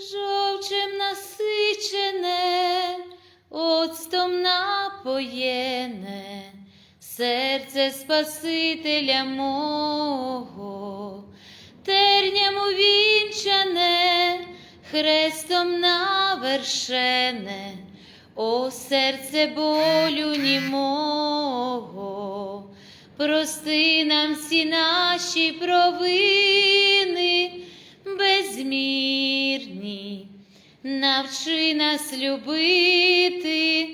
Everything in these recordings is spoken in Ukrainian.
жовчем насичене, оцтом напоєне, серце Спасителя мого, терням увінчане, хрестом навершене, о серце болю німого, прости нам всі наші провини безмірні, навчи нас любити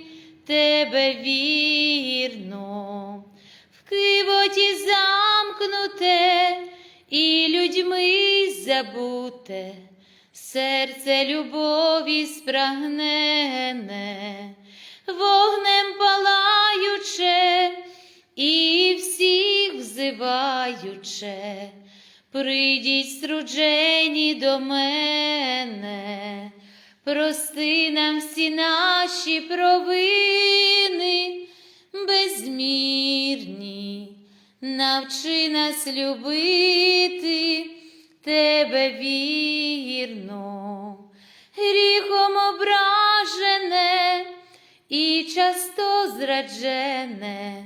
тебе вірно, в кивоті замкнуте і людьми забуте, серце любові спрагнене, вогнем палаюче і всіх взиваюче. Прийдіть, струджені до мене, прости нам всі наші провини безмірні, навчи нас любити тебе вірно, гріхом ображене і часто зраджене.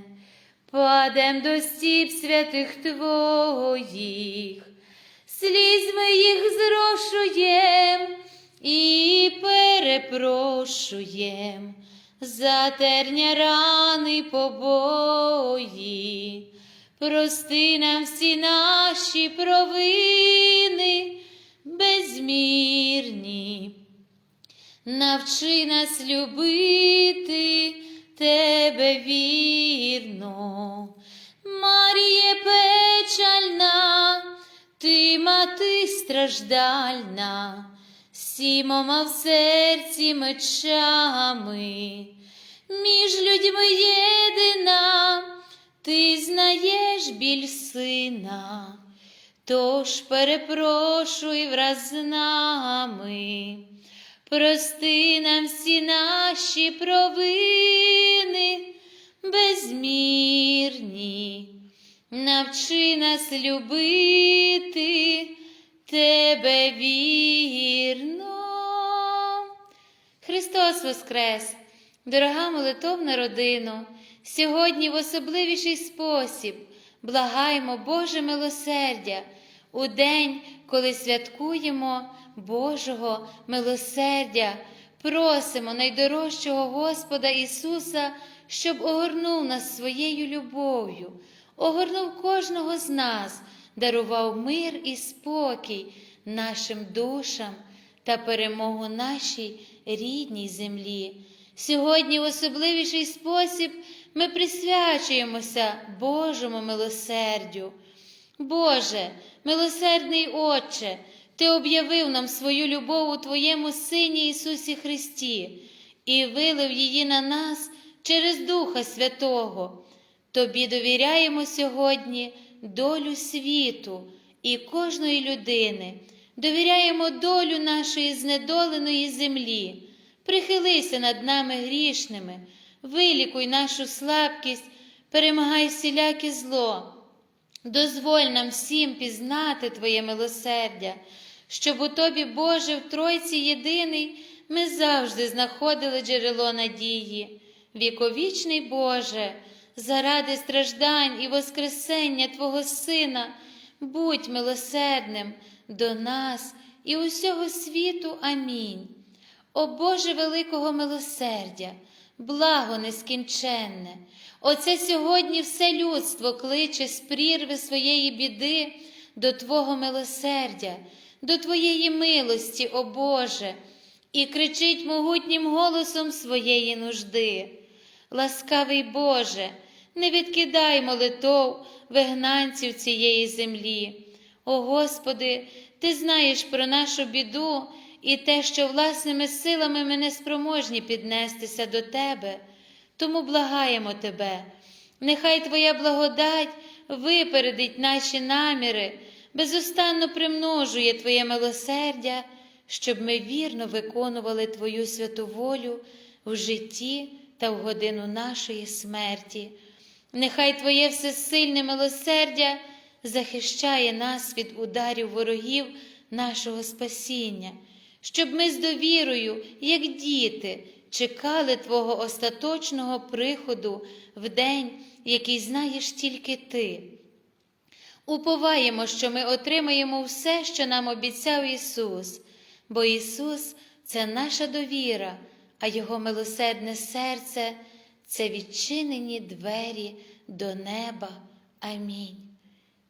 Падем до стіп святих Твоїх, слізьми їх зрошуєм і перепрошуєм за терня рани побої. Прости нам всі наші провини безмірні. Навчи нас любити тебе вірно, Маріє печальна, ти мати страждальна, сімома в серці мечами, між людьми єдина, ти знаєш біль сина, тож перепрошуй враз нами. Прости нам всі наші провини безмірні, навчи нас любити тебе вірно. Христос Воскрес, дорога молитовна родино, сьогодні в особливіший спосіб благаємо Боже милосердя у день, коли святкуємо Божого милосердя, просимо найдорожчого Господа Ісуса, щоб огорнув нас своєю любов'ю, огорнув кожного з нас, дарував мир і спокій нашим душам та перемогу нашій рідній землі. Сьогодні в особливіший спосіб ми присвячуємося Божому милосердю. Боже, милосердний Отче, Ти об'явив нам свою любов у Твоєму Сині Ісусі Христі і вилив її на нас через Духа Святого. Тобі довіряємо сьогодні долю світу і кожної людини, довіряємо долю нашої знедоленої землі. Прихилися над нами грішними, вилікуй нашу слабкість, перемагай всіляке зло. Дозволь нам всім пізнати Твоє милосердя, щоб у Тобі, Боже, в Тройці єдиний, ми завжди знаходили джерело надії. Віковічний Боже, заради страждань і Воскресення Твого Сина, будь милосердним до нас і усього світу. Амінь. О Боже великого милосердя, благо нескінченне, оце сьогодні все людство кличе з прірви своєї біди до Твого милосердя, до Твоєї милості, о Боже, і кричить могутнім голосом своєї нужди. Ласкавий Боже, не відкидай молитов вигнанців цієї землі. О Господи, Ти знаєш про нашу біду і те, що власними силами ми не спроможні піднестися до Тебе, тому благаємо Тебе. Нехай Твоя благодать випередить наші наміри, безустанно примножує Твоє милосердя, щоб ми вірно виконували Твою святу волю в житті та в годину нашої смерті. Нехай Твоє всесильне милосердя захищає нас від ударів ворогів нашого спасіння, щоб ми з довірою, як діти, чекали Твого остаточного приходу в день, який знаєш тільки Ти. Уповаємо, що ми отримаємо все, що нам обіцяв Ісус, бо Ісус це наша довіра, а Його милосердне серце це відчинені двері до неба. Амінь.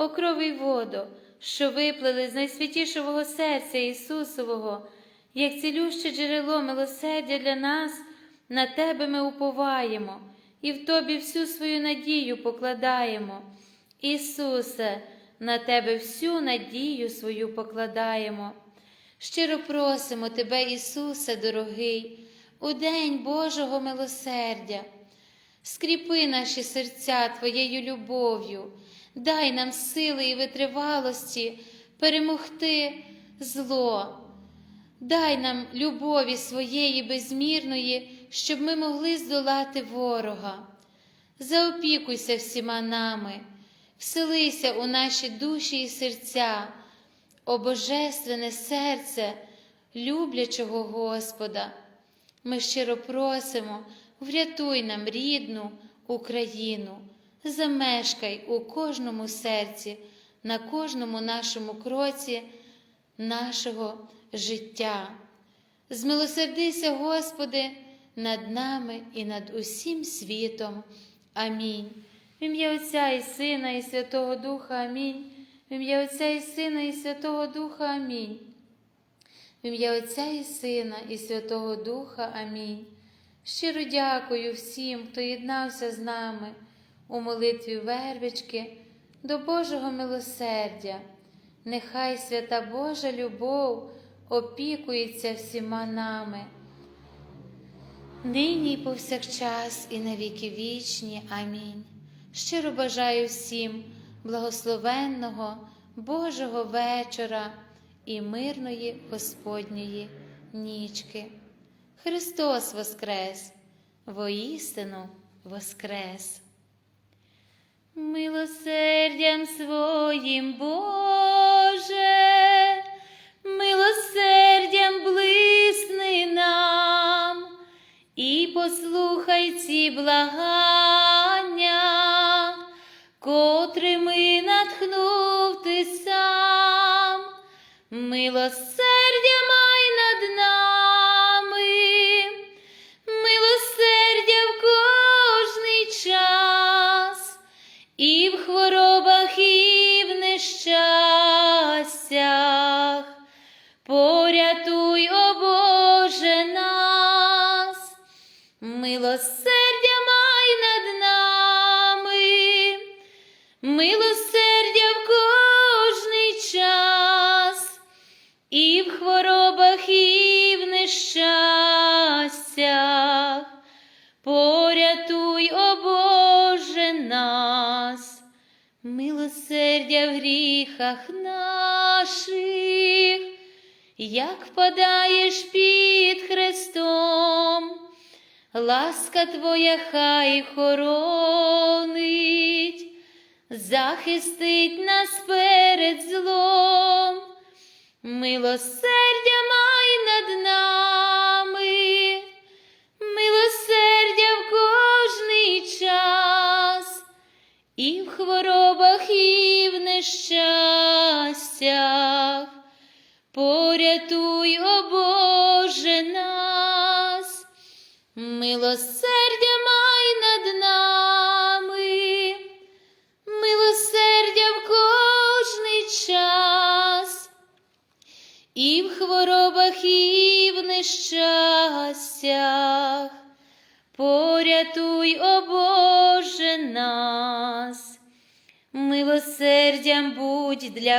О крови й воду, що виплили з найсвятішого серця Ісусового, як цілюще джерело милосердя для нас, на Тебе ми уповаємо і в Тобі всю свою надію покладаємо. Ісусе, на Тебе всю надію свою покладаємо. Щиро просимо Тебе, Ісусе, дорогий, у день Божого милосердя. Скріпи наші серця Твоєю любов'ю, дай нам сили і витривалості перемогти зло. Дай нам любові своєї безмірної, щоб ми могли здолати ворога. Заопікуйся всіма нами, вселися у наші душі і серця, о Божественне серце люблячого Господа. Ми щиро просимо, врятуй нам рідну Україну, замешкай у кожному серці, на кожному нашому кроці нашого життя. Змилосердися, Господи, над нами і над усім світом. Амінь. В ім'я Отця і Сина, і Святого Духа Амінь. В ім'я Отця і Сина, і Святого Духа Амінь. В ім'я Отця і Сина, і Святого Духа Амінь. Щиро дякую всім, хто єднався з нами у молитві вервички до Божого милосердя. Нехай свята Божа любов опікується всіма нами. Нині і повсякчас, і на віки вічні. Амінь. Щиро бажаю всім благословенного Божого вечора і мирної Господньої нічки. Христос Воскрес, воістину Воскрес. Милосердям своїм, Боже, милосердям блисни нам. І послухай ці благання, котрими натхнув ти сам, милосердя гріхах наших, як впадаєш під Христом, ласка Твоя хай хоронить, захистить нас перед злом, милосердя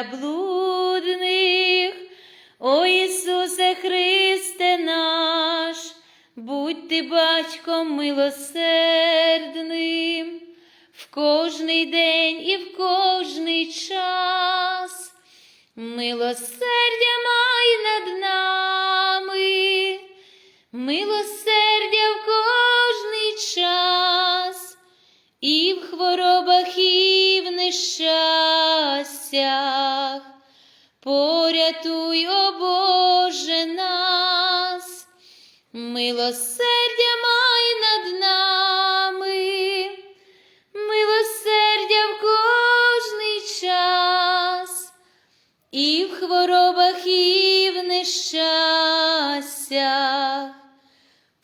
для блудних, о Ісусе Христе наш, будь ти батьком милосердним, нещастях.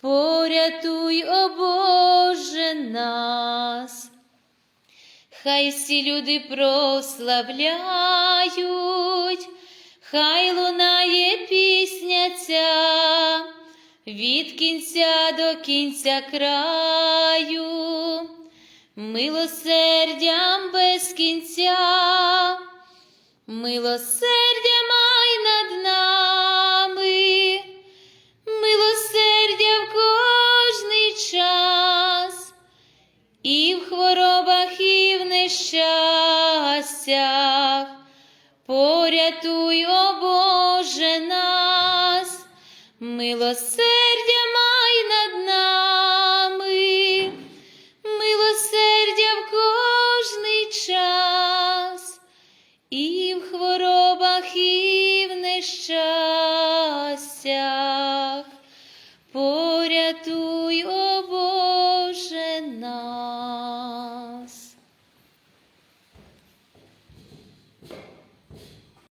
Порятуй, о Боже, нас. хай всі люди прославляють, хай лунає пісня ця від кінця до кінця краю, милосердям без кінця, милосердя май над нами, нещастях. Порятуй, о Боже нас, милосердя